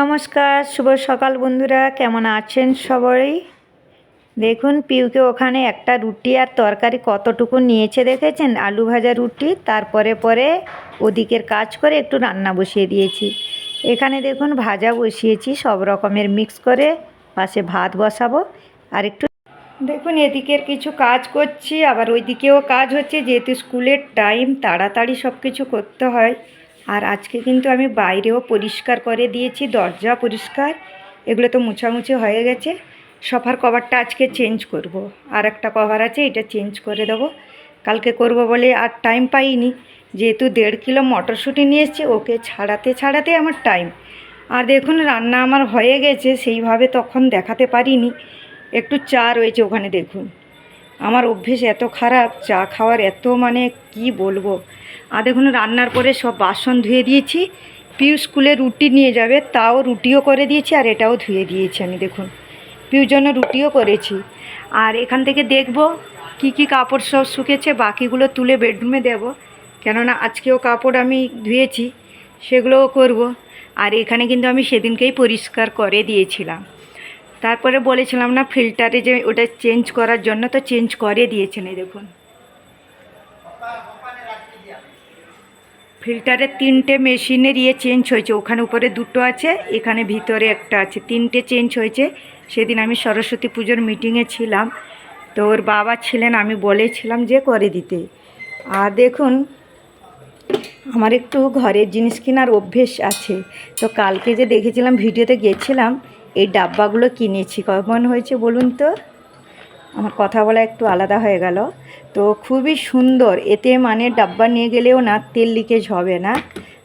নমস্কার, শুভ সকাল বন্ধুরা, কেমন আছেন সবাই? দেখুন, পিউকে ওখানে একটা রুটি আর তরকারি কতটুকু নিয়েছে দেখেছেন? আলু ভাজা রুটি, তারপরে পরে ওদিকের কাজ করে একটু রান্না বসিয়ে দিয়েছি। এখানে দেখুন, ভাজা বসিয়েছি, সব রকমের মিক্স করে পাশে ভাত বসাবো। আর একটু দেখুন, এদিকের কিছু কাজ করছি, আবার ওইদিকেও কাজ হচ্ছে, যেহেতু স্কুলের টাইম তাড়াতাড়ি সব কিছু করতে হয়। আর আজকে কিন্তু আমি বাইরেও পরিষ্কার করে দিয়েছি, দরজা পরিষ্কার। এগুলো তো মুছামুছি হয়ে গেছে। সফার কভারটা আজকে চেঞ্জ করব। আর একটা কভার আছে, এটা চেঞ্জ করে দেবো। কালকে করব বলে আর টাইম পাইনি। যেহেতু দেড় কিলো মটরশুঁটি নিয়ে এসেছি, ওকে ছাড়াতে ছাড়াতে আমার টাইম আর দেখুন, রান্না আমার হয়ে গেছে, সেইভাবে তখন দেখাতে পারিনি। একটু চা রয়েছে ওখানে, দেখুন। আমার অভ্যেস এত খারাপ, চা খাওয়ার এত মানে কি বলব? আর দেখুন রান্নার পরে সব বাসন ধুয়ে দিয়েছি, পিউ স্কুলে রুটি নিয়ে যাবে, তাও রুটিও করে দিয়েছি আর এটাও ধুয়ে দিয়েছি আমি, দেখুন। পিউর জন্য রুটিও করেছি। আর এখান থেকে দেখব কি কি কাপড় সব শুকেছে, বাকিগুলো তুলে বেডরুমে দেব। কেননা আজকেও কাপড় আমি ধুয়েছি, সেগুলোও করব। আর এখানে কিন্তু আমি সেদিনকেই পরিষ্কার করে দিয়েছিলাম। তারপরে বলেছিলাম না ফিল্টারে যে ওটা চেঞ্জ করার জন্য, তো চেঞ্জ করে দিয়েছেন, এই দেখুন। ফিল্টারে তিনটে মেশিনের ইয়ে চেঞ্জ হয়েছে, ওখানে উপরে দুটো আছে, এখানে ভিতরে একটা আছে, তিনটে চেঞ্জ হয়েছে। সেদিন আমি সরস্বতী পুজোর মিটিংয়ে ছিলাম, তো ওর বাবা ছিলেন, আমি বলেছিলাম যে করে দিতে। আর দেখুন, আমার একটু ঘরের জিনিস কেনার অভ্যেস আছে। তো কালকে যে দেখেছিলাম, ভিডিওতে গেছিলাম এই ডাব্বাগুলো কিনেছি। কেমন হয়েছে বলুন তো? আমার কথা বলা একটু আলাদা হয়ে গেল। তো খুবই সুন্দর। এতে মানে ডাব্বা নিয়ে গেলেও না তেল লিকেজ হবে না।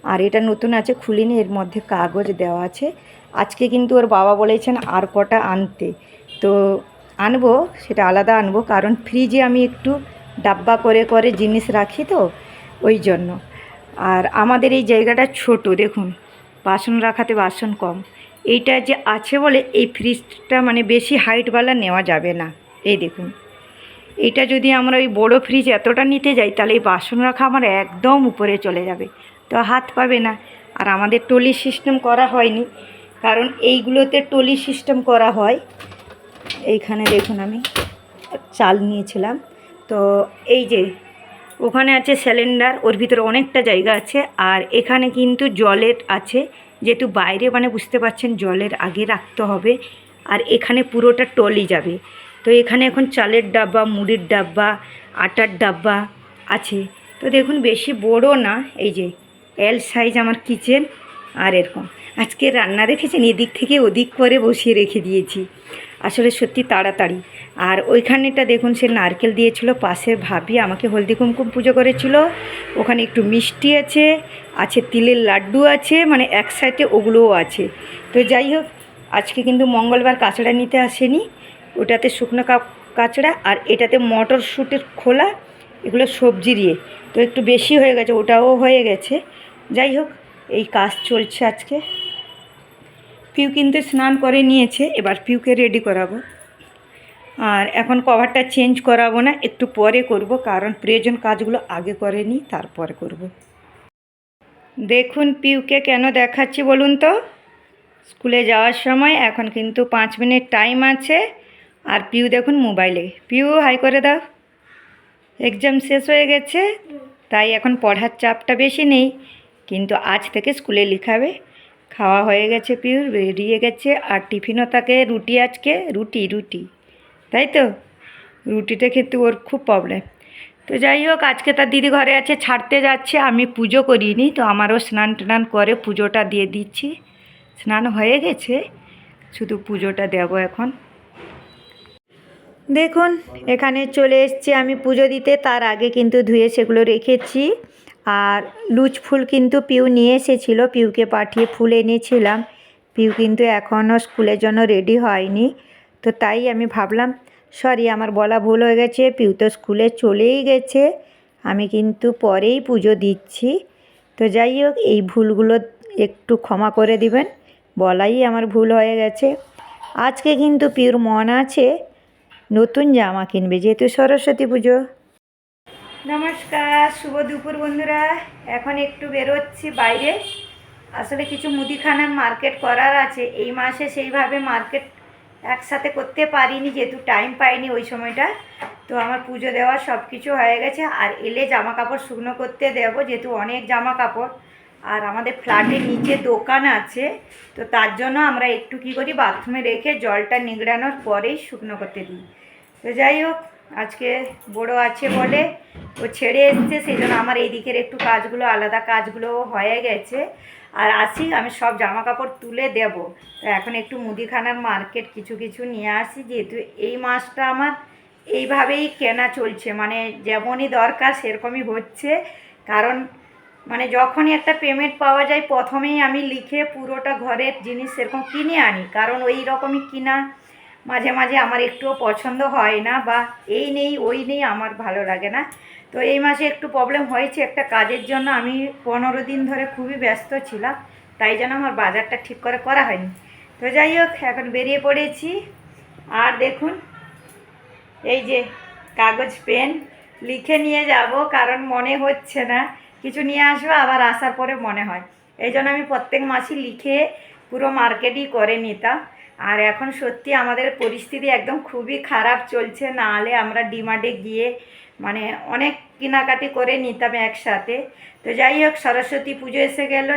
আর এটা নতুন আছে, খুলিনি, এর মধ্যে কাগজ দেওয়া আছে। আজকে কিন্তু ওর বাবা বলেছেন আর কটা আনতে। তো আনব, সেটা আলাদা আনব, কারণ ফ্রিজে আমি একটু ডাব্বা করে করে জিনিস রাখি তো, ওই জন্য। আর আমাদের এই জায়গাটা ছোট, দেখুন। বাসন রাখাতে বাসন কম। এইটা যে আছে বলে এই ফ্রিজটা মানে বেশি হাইটওয়ালা নেওয়া যাবে না। এই দেখুন। এটা যদি আমরা ওই বড় ফ্রিজ এতটা নিতে যাই, তাহলে এই বাসন রাখা আমার একদম উপরে চলে যাবে। তো হাত পাবে না। আর আমাদের টলি সিস্টেম করা হয়নি। কারণ এইগুলোতে টলি সিস্টেম করা হয়। এইখানে দেখুন আমি চাল নিয়েছিলাম। তো এই যে ওখানে আছে সিলিন্ডার ওর ভিতরে অনেকটা জায়গা আছে। আর এখানে কিন্তু জলের আছে। যেহেতু বাইরে মানে বুঝতে পারছেন জলের আগে রাখতে হবে। আর এখানে পুরোটা টলি যাবে। তো এখানে এখন চালের ডাব্বা, মুড়ির ডাব্বা, আটার ডাব্বা আছে। তো দেখুন, বেশি বড় না, এই যে এল সাইজ আমার কিচেন আর এরকম। আজকে রান্না রেখেছেন এদিক থেকে ওদিক করে বসিয়ে রেখে দিয়েছি। আসলে সত্যি তাড়াতাড়ি। আর ওইখানেটা দেখুন, সে নারকেল দিয়েছিল, পাশের ভাবি আমাকে হলদি কুমকুম পুজো করেছিল। ওখানে একটু মিষ্টি আছে আছে তিলের লাড্ডু আছে মানে এক সাইডে ওগুলোও আছে। তো যাই হোক, আজকে কিন্তু মঙ্গলবার কাঁচড়া নিতে আসেনি। ওটাতে শুকনো কাঁচড়া আর এটাতে মটরশুঁটির খোলা, এগুলো সবজি দিয়ে। তো একটু বেশি হয়ে গেছে, ওটাও হয়ে গেছে। যাই হোক, এই কাজ চলছে আজকে। পিউ কিন্তু স্নান করে নিয়েছে, এবার পিউকে রেডি করাবো। আর এখন কভারটা চেঞ্জ করাবো না, একটু পরে করব, কারণ প্রয়োজন কাজগুলো আগে করে নিই, তারপরে করব। দেখুন পিউকে কেন দেখাচ্ছি বলুন তো? স্কুলে যাওয়ার সময়, এখন কিন্তু পাঁচ মিনিট টাইম আছে। আর পিউ দেখুন মোবাইলে পিউ হাই করে দাও। এক্সাম শেষ হয়ে গেছে, তাই এখন পড়ার চাপটা বেশি নেই। কিন্তু আজ থেকে স্কুলে লিখাবে। খাওয়া হয়ে গেছে পিউর, বেরিয়ে গেছে আর টিফিনও তাকে রুটি আজকে, রুটি রুটি। তাই তো? রুটিটা খেতে ওর খুব প্রবলেম তো যাই হোক, আজকে তার দিদি ঘরে আছে, ছাড়তে যাচ্ছে, আমি পুজো করিনি, তো আমারও স্নান টান করে পুজোটা দিয়ে দিচ্ছি। স্নান হয়ে গেছে, শুধু পুজোটা দেব এখন। দেখুন, এখানে চলে এসছি আমি পুজো দিতে, তার আগে কিন্তু ধুয়ে সেগুলো রেখেছি। আর লুচ ফুল কিন্তু পিউ নিয়ে এসেছিল, পিউকে পাঠিয়ে ফুল এনেছিলাম। পিউ কিন্তু এখনও স্কুলের জন্য রেডি হয়নি। তো তাই আমি ভাবলাম, সরি আমার বলা ভুল হয়ে গেছে, পিউ তো স্কুলে চলেই গেছে, আমি কিন্তু পরেই পুজো দিচ্ছি। তো যাই হোক, এই ভুলগুলো একটু ক্ষমা করে দিবেন, বলাই আমার ভুল হয়ে গেছে। আজকে কিন্তু পিউর মন আছে, নতুন জামা কিনবে, যেহেতু সরস্বতী পুজো। নমস্কার, শুভ দুপুর বন্ধুরা। এখন একটু বেরোচ্ছি বাইরে। আসলে কিছু মুদিখানার মার্কেট করার আছে। এই মাসে সেইভাবে মার্কেট একসাথে করতে পারিনি, যেহেতু টাইম পাইনি ওই সময়টা। তো আমার পুজো দেওয়া সব কিছু হয়ে গেছে। আর এলে জামা কাপড় শুকনো করতে দেবো, যেহেতু অনেক জামা কাপড় আর আমাদের ফ্ল্যাটের নিচে দোকান আছে। তো তার জন্য আমরা একটু কী করি, বাথরুমে রেখে জলটা নিগড়ানোর পরেই শুকনো করতে দিই। তো যাই হোক আজকে বড় আছে বলে ও ছেড়ে এসছে, সেই জন্য আমার এই দিকের একটু কাজগুলো, আলাদা কাজগুলো হয়ে গেছে। আর আসি, আমি সব জামা কাপড় তুলে দেব। এখন একটু মুদিখানার মার্কেট কিছু কিছু নিয়ে আসি, যেহেতু এই মাসটা আমার এইভাবেই কেনা চলছে। মানে যেমনই দরকার সেরকমই হচ্ছে। কারণ মানে যখনই একটা পেমেন্ট পাওয়া যায়, প্রথমেই আমি লিখে পুরোটা ঘরের জিনিস সেরকম কিনে আনি। কারণ ওই রকমই কিনা মাঝে মাঝে আমার একটুও পছন্দ হয় না বা এই নেই, ওই নেই, আমার ভালো লাগে না। তো এই মাসে একটু প্রবলেম হয়েছে একটা কাজের জন্য। আমি পনেরো দিন ধরে খুবই ব্যস্ত ছিলাম, তাই জন্য আমার বাজারটা ঠিক করে করা হয়নি। তো যাই হোক, এখন বেরিয়ে পড়েছি। আর দেখুন, এই যে কাগজ, পেন লিখে নিয়ে যাব, কারণ মনে হচ্ছে না। কিছু নিয়ে আসব, আবার আসার পরে মনে হয়। এই জন্য আমি প্রত্যেক মাসই লিখে পুরো মার্কেটই করে নিতাম। আর এখন সত্যি আমাদের পরিস্থিতি একদম খুবই খারাপ চলছে, না হলে আমরা ডিমার্টে গিয়ে মানে অনেক কেনাকাটি করে নিতাম একসাথে। তো যাই হোক, সরস্বতী পুজো এসে গেল,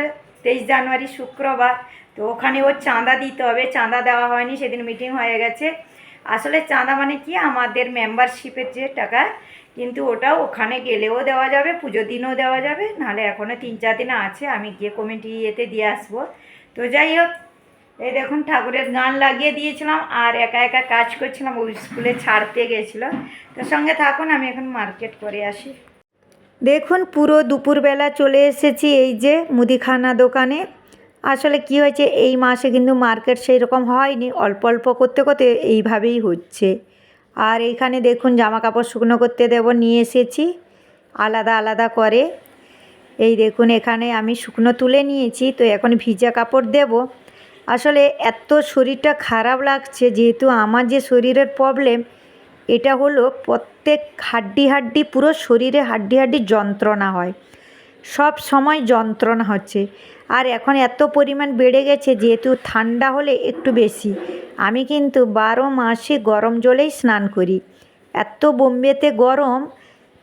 তেইশ জানুয়ারি শুক্রবার, তো ওখানে ওর চাঁদা দিতে হবে, চাঁদা দেওয়া হয়নি, সেদিন মিটিং হয়ে গেছে। আসলে চাঁদা মানে কি? আমাদের মেম্বারশিপের যে টাকা, কিন্তু ওটা ওখানে গেলেও দেওয়া যাবে, পুজো দিনও দেওয়া যাবে, নাহলে এখনও তিন চার দিন আছে, আমি গিয়ে কমিটি ইয়েতে দিয়ে আসব। তো যাই হোক এই দেখুন ঠাকুরের গান লাগিয়ে দিয়েছিলাম আর একা একা কাজ করছিলাম ওই স্কুলে ছাড়তে গেছিল। তো সঙ্গে থাকুন, আমি এখন মার্কেট করে আসি। দেখুন, পুরো দুপুরবেলা চলে এসেছি এই যে মুদিখানা দোকানে। আসলে কি হয়েছে, এই মাসে কিন্তু মার্কেট সেই রকম হয়নি, অল্প অল্প করতে করতে এইভাবেই হচ্ছে। আর এইখানে দেখুন জামা কাপড় শুকনো করতে দেব, নিয়ে এসেছি আলাদা আলাদা করে। এই দেখুন, এখানে আমি শুকনো তুলে নিয়েছি, তো এখন ভিজা কাপড় দেব। আসলে এত শরীরটা খারাপ লাগছে, যেহেতু আমার যে শরীরের প্রবলেম এটা হলো প্রত্যেক হাড্ডি হাড্ডি পুরো শরীরে হাড্ডি হাড্ডি যন্ত্রণা হয়। সব সময় যন্ত্রণা হচ্ছে। আর এখন এত পরিমাণ বেড়ে গেছে, যেহেতু ঠান্ডা হলে একটু বেশি। আমি কিন্তু বারো মাসে গরম জলেই স্নান করি। এত বোম্বেতে গরম,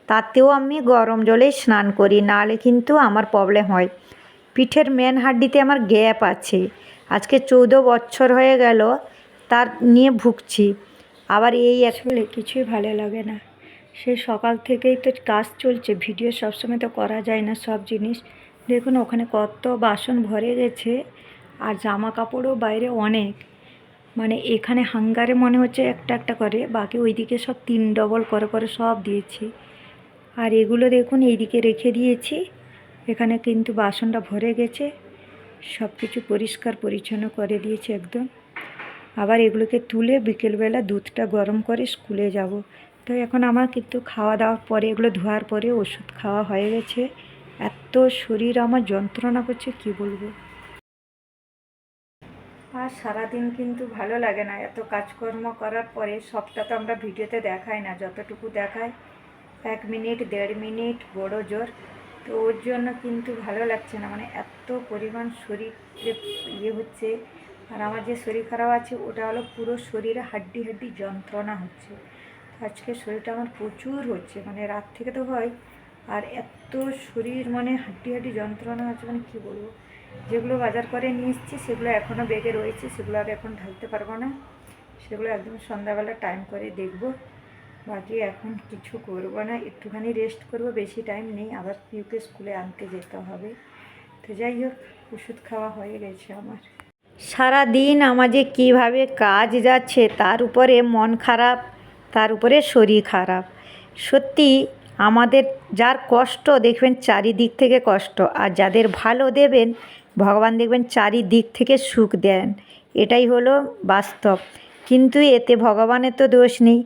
তাতেও আমি গরম জলেই স্নান করি, নাহলে কিন্তু আমার প্রবলেম হয়। পিঠের মেন হাড্ডিতে আমার গ্যাপ আছে। আজকে চৌদ্দ বছর হয়ে গেল, তার নিয়ে ভুগছি। আবার এই আসলে কিছুই ভালো লাগে না। সেই সকাল থেকেই তো কাজ চলছে, ভিডিও সবসময় তো করা যায় না সব জিনিস। দেখুন, ওখানে কত বাসন ভরে গেছে আর জামা কাপড়ও বাইরে অনেক। মানে এখানে হাঙ্গারে মনে হচ্ছে একটা একটা করে, বাকি ওইদিকে সব তিন ডবল করে করে সব দিয়েছি। আর এগুলো দেখুন, এইদিকে রেখে দিয়েছি। এখানে কিন্তু বাসনটা ভরে গেছে। সব কিছু পরিষ্কার পরিচ্ছন্ন করে দিয়েছি একদম। আবার এগুলোকে তুলে বিকেলবেলা দুধটা গরম করে স্কুলে যাব। তো এখন আমার কিন্তু খাওয়া দাওয়ার পরে, এগুলো ধোয়ার পরে ওষুধ খাওয়া হয়ে গেছে। এত শরীর আমার যন্ত্রণা করছে, কি বলব? আর সারাদিন কিন্তু ভালো লাগে না। এত কাজকর্ম করার পরে সবটা তো আমরা ভিডিওতে দেখাই না। যতটুকু দেখায়, এক মিনিট, দেড় মিনিট, বড় জোর। তো ওর জন্য কিন্তু ভালো লাগছে না। মানে এত পরিমাণ শরীর ইয়ে হচ্ছে। আর আমার যে শরীর খারাপ আছে, ওটা হলো পুরো শরীরে হাড্ডি হাড্ডি যন্ত্রণা হচ্ছে। আজকে শরীরটা আমার প্রচুর হচ্ছে। মানে রাত থেকে তো হয়, আর এত শরীর মানে হাড্ডি হাড্ডি যন্ত্রণা হচ্ছে। মানে কী বলব? যেগুলো বাজার করে নিয়ে এসেছি, সেগুলো এখনও বেগে রয়েছে। সেগুলো আর এখন ঢালতে পারব না। সেগুলো একদম সন্ধ্যাবেলা টাইম করে দেখব। বাকি এখন কিছু করব না, একটুখানি রেস্ট করব, বেশি টাইম নেই, আবার পিউকে স্কুলে আনতে যেতে হবে। তো যাই হোক, ওষুধ খাওয়া হয়ে গেছে আমার। সারা দিন আমার যে কীভাবে কাজ যাচ্ছে, তার উপরে মন খারাপ, তার উপরে শরীর খারাপ। সত্যি আমাদের যার কষ্ট, দেখবেন চারিদিক থেকে কষ্ট। আর যাদের ভালো দেবেন, ভগবান দেখবেন চারিদিক থেকে সুখ দেন। এটাই হলো বাস্তব। কিন্তু এতে ভগবানের তো দোষ নেই।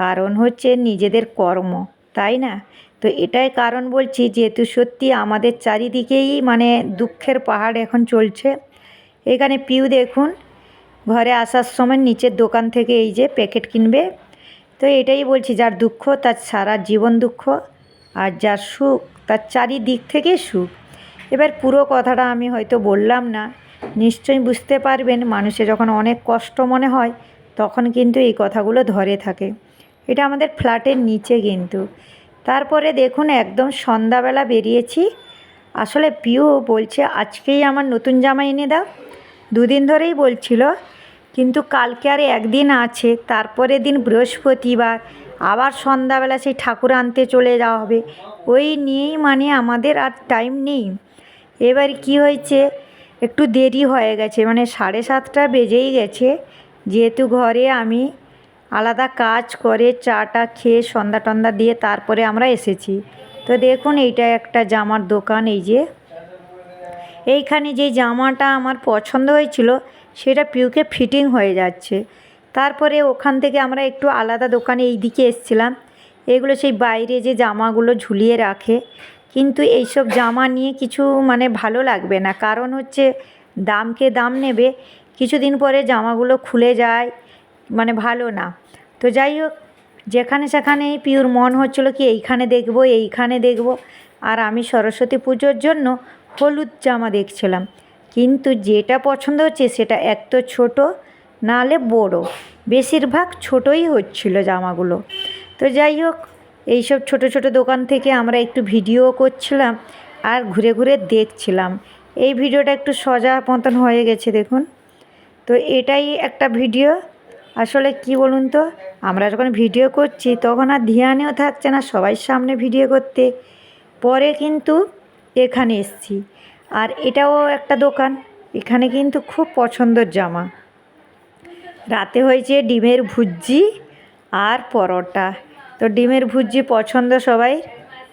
কারণ হচ্ছে নিজেদের কর্ম, তাই না? তো এটাই কারণ বলছি যেহেতু সত্যি আমাদের চারিদিকেই মানে দুঃখের পাহাড় এখন চলছে। এখানে পিউ দেখুন, ঘরে আসার সময় নিচের দোকান থেকে এই যে প্যাকেট কিনবে। তো এটাই বলছি যার দুঃখ তার সারা জীবন দুঃখ আর যার সুখ তার চারিদিক থেকে সুখ। এবার পুরো কথাটা আমি হয়তো বললাম না, নিশ্চয়ই বুঝতে পারবেন মানুষে যখন অনেক কষ্ট মনে হয় তখন কিন্তু এই কথাগুলো ধরে থাকে। এটা আমাদের ফ্ল্যাটের নিচে কিন্তু। তারপরে দেখুন, একদম সন্ধ্যাবেলা বেরিয়েছি। আসলে পিউ বলছে, আজকেই আমার নতুন জামা এনে দাও। দুদিন ধরেই বলছিল, কিন্তু কালকে আর একদিন আছে তারপরে দিন বৃহস্পতিবার, আবার সন্ধ্যাবেলা সেই ঠাকুর আনতে চলে যাওয়া হবে। ওই নিয়েই মানে আমাদের আর টাইম নেই। এবার কি হয়েছে, একটু দেরি হয়ে গেছে মানে সাড়ে সাতটা বেজেই গেছে। যেহেতু ঘরে আমি আলাদা কাজ করে, চাটা খেয়ে সন্ধ্যা টন্দা দিয়ে তারপরে আমরা এসেছি। তো দেখুন, এইটা একটা জামার দোকান, এই যে। এইখানে যে জামাটা আমার পছন্দ হয়েছিল, সেটা পিউকে ফিটিং হয়ে যাচ্ছে। তারপরে ওখান থেকে আমরা একটু আলাদা দোকানে এই দিকে এসছিলাম। এগুলো সেই বাইরে যে জামাগুলো ঝুলিয়ে রাখে। কিন্তু এইসব জামা নিয়ে কিছু মানে ভালো লাগবে না। কারণ হচ্ছে, দামকে দাম নেবে। কিছুদিন পরে জামাগুলো খুলে যায়। মানে ভালো না। তো যাই হোক, যেখানে সেখানে পিউর মন হচ্ছিল কি, এইখানে দেখব এইখানে দেখব। আর আমি সরস্বতী পুজোর জন্য হলুদ জামা দেখছিলাম। কিন্তু যেটা পছন্দ হচ্ছে সেটা এক তো ছোটো নাহলে বড়। বেশিরভাগ ছোটোই হচ্ছিল জামাগুলো। তো যাই হোক, এইসব ছোট ছোট দোকান থেকে আমরা একটু ভিডিও করছিলাম আর ঘুরে ঘুরে দেখছিলাম। এই ভিডিওটা একটু সজা মতন হয়ে গেছে দেখুন। তো এটাই একটা ভিডিও। আসলে কি বলুন তো? আমরা যখন ভিডিও করছি তখন আর ধ্যানেও থাকছে না সবাই সামনে ভিডিও করতে। পরে কিন্তু এখানে এসছি। আর এটাও একটা দোকান। এখানে কিন্তু খুব পছন্দের জামা। রাতে হয়েছে ডিমের ভুজি আর পরোটা। তো ডিমের ভুজি পছন্দ সবাই।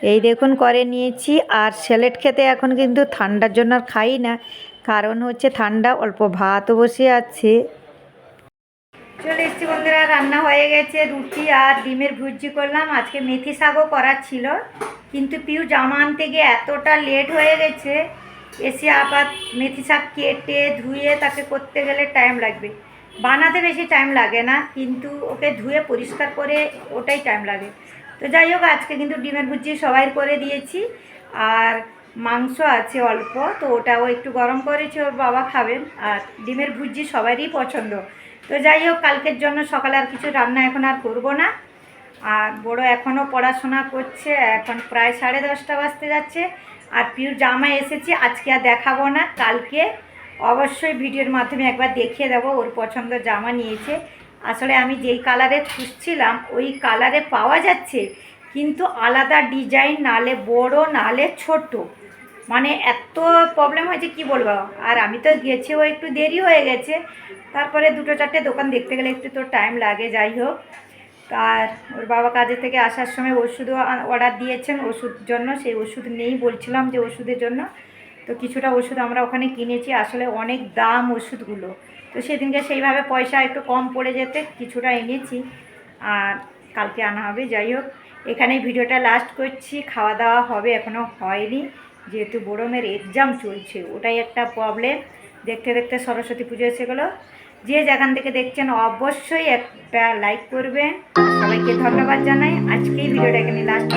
এই দেখুন করে নিয়েছি। আর স্যালেড খেতে এখন কিন্তু ঠান্ডার জন্য আর খাই না। কারণ হচ্ছে ঠান্ডা, অল্প ভাতও বসে আছে। চলে এসছি বন্ধুরা, রান্না হয়ে গেছে, রুটি আর ডিমের ভুজি করলাম। আজকে মেথি শাকও করার ছিল, কিন্তু পিউ জামা আনতে গিয়ে এতটা লেট হয়ে গেছে, এসে আবার মেথি শাক কেটে ধুয়ে তাকে করতে গেলে টাইম লাগবে। বানাতে বেশি টাইম লাগে না, কিন্তু ওকে ধুয়ে পরিষ্কার করে ওটাই টাইম লাগে। তো যাই হোক, আজকে কিন্তু ডিমের ভুজি সবাই করে দিয়েছি, আর মাংস আছে অল্প, তো ওটাও একটু গরম করেছি, ওর বাবা খাবেন আর ডিমের ভুজি সবারই পছন্দ। তো যাই হোক, কালকের জন্য সকালে আর কিছু রান্না এখন আর করব না। আর বড় এখনও পড়াশোনা করছে, এখন প্রায় সাড়ে দশটা বাজতে যাচ্ছে। আর পিউর জামা এসেছে, আজকে আর দেখাবো না, কালকে অবশ্যই ভিডিওর মাধ্যমে একবার দেখিয়ে দেবো, ওর পছন্দ জামা নিয়েছে। আসলে আমি যেই কালারে খুঁজছিলাম, ওই কালারে পাওয়া যাচ্ছে, কিন্তু আলাদা ডিজাইন, নালে বড়, নালে ছোট। মানে এত প্রবলেম হয়েছে কি বলব? আর আমি তো গেছেও একটু দেরি হয়ে গেছে। তারপরে দুটো চারটে দোকান দেখতে গেলে একটু তো টাইম লাগে, যাই হোক। আর ওর বাবা কাজে থেকে আসার সময় ওষুধও অর্ডার দিয়েছেন, ওষুধ জন্য। সেই ওষুধ নেই বলছিলাম যে ওষুধের জন্য। তো কিছুটা ওষুধ আমরা ওখানে কিনেছি। আসলে অনেক দাম ওষুধগুলো। তো সেদিনকে সেইভাবে পয়সা একটু কম পড়ে যেতে, কিছুটা এনেছি। আর কালকে আনা হবে, যাই হোক। এখানেই ভিডিওটা লাস্ট করছি। খাওয়া দাওয়া হবে এখনও হয়নি। যেহেতু বড়ো মেয়ের এক্সাম চলছে, ওটাই একটা প্রবলেম দেখতে দেখতে সরস্বতী পুজো এসে গেলো। যে যেখান থেকে দেখছেন, অবশ্যই একটা লাইক করবেন। সবাইকে ধন্যবাদ জানাই। আজকেই ভিডিওটা এখানে লাস্ট